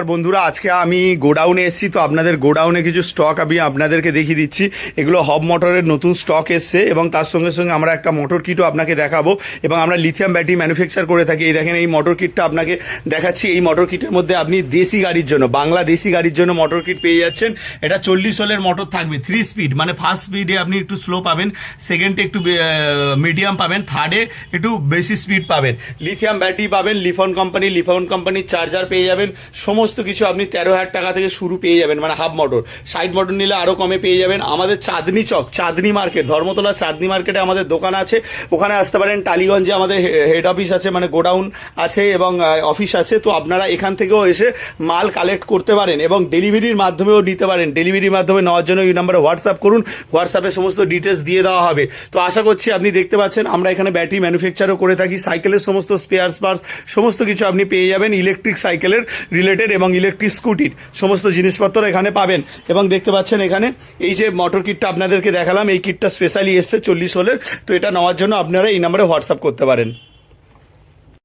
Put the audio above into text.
আর বন্ধুরা, আজকে আমি গোডাউনে এসেছি, তো আপনাদের গোডাউনে কিছু স্টক আমি আপনাদেরকে দেখিয়ে দিচ্ছি। এগুলো হব মোটরের নতুন স্টক এসছে এবং তার সঙ্গে সঙ্গে আমরা একটা মোটর কিটও আপনাকে দেখাবো এবং আমরা লিথিয়াম ব্যাটারি ম্যানুফ্যাকচার করে থাকি। এই দেখেন, এই মোটর কিটটা আপনাকে দেখাচ্ছি। এই মোটর কিটের মধ্যে আপনি দেশি গাড়ির জন্য, বাংলা দেশি গাড়ির জন্য মোটর কিট পেয়ে যাচ্ছেন। এটা চল্লিশ হোলের মোটর থাকবে থ্রি স্পিড মানে ফার্স্ট স্পিডে আপনি একটু স্লো পাবেন সেকেন্ডে একটু মিডিয়াম পাবেন থার্ডে একটু বেশি স্পিড পাবেন। লিথিয়াম ব্যাটারি পাবেন লিফন কোম্পানি লিফন কোম্পানির চার্জার পেয়ে যাবেন। সমস্ত কিছু আপনি তেরো হাজার টাকা থেকে শুরু পেয়ে যাবেন মানে হাফ মোটর। সাইড মটর নিলে আরও কমে পেয়ে যাবেন। আমাদের চাঁদনি চক, চাঁদনি মার্কেট, ধর্মতলা চাঁদনি মার্কেটে আমাদের দোকান আছে। ওখানে আসতে পারেন, টালিগঞ্জে আমাদের হেড অফিস আছে মানে গোডাউন আছে এবং অফিস আছে। তো আপনারা এখান থেকেও এসে মাল কালেক্ট করতে পারেন এবং ডেলিভারির মাধ্যমেও নিতে পারেন। ডেলিভারির মাধ্যমে নেওয়ার জন্য এই নাম্বারে হোয়াটসঅ্যাপ করুন। হোয়াটসঅ্যাপে সমস্ত ডিটেলস দিয়ে দেওয়া হবে। তো আশা করছি আপনি দেখতে পাচ্ছেন, আমরা এখানে ব্যাটারি ম্যানুফ্যাকচারও করে থাকি। সাইকেলের সমস্ত স্পেয়ার পার্টস সমস্ত কিছু আপনি পেয়ে যাবেন। ইলেকট্রিক সাইকেলের রিলেটেড এবং ইলেকট্রিক স্কুটির সমস্ত জিনিসপত্র এখানে পাবেন। এবং দেখতে পাচ্ছেন এখানে এই যে মোটর কিটটা আপনাদেরকে দেখালাম, এই কিটটা স্পেশালি এসছে চল্লিশ হলের। তো এটা নেওয়ার জন্য আপনারা এই নাম্বারে হোয়াটসঅ্যাপ করতে পারেন।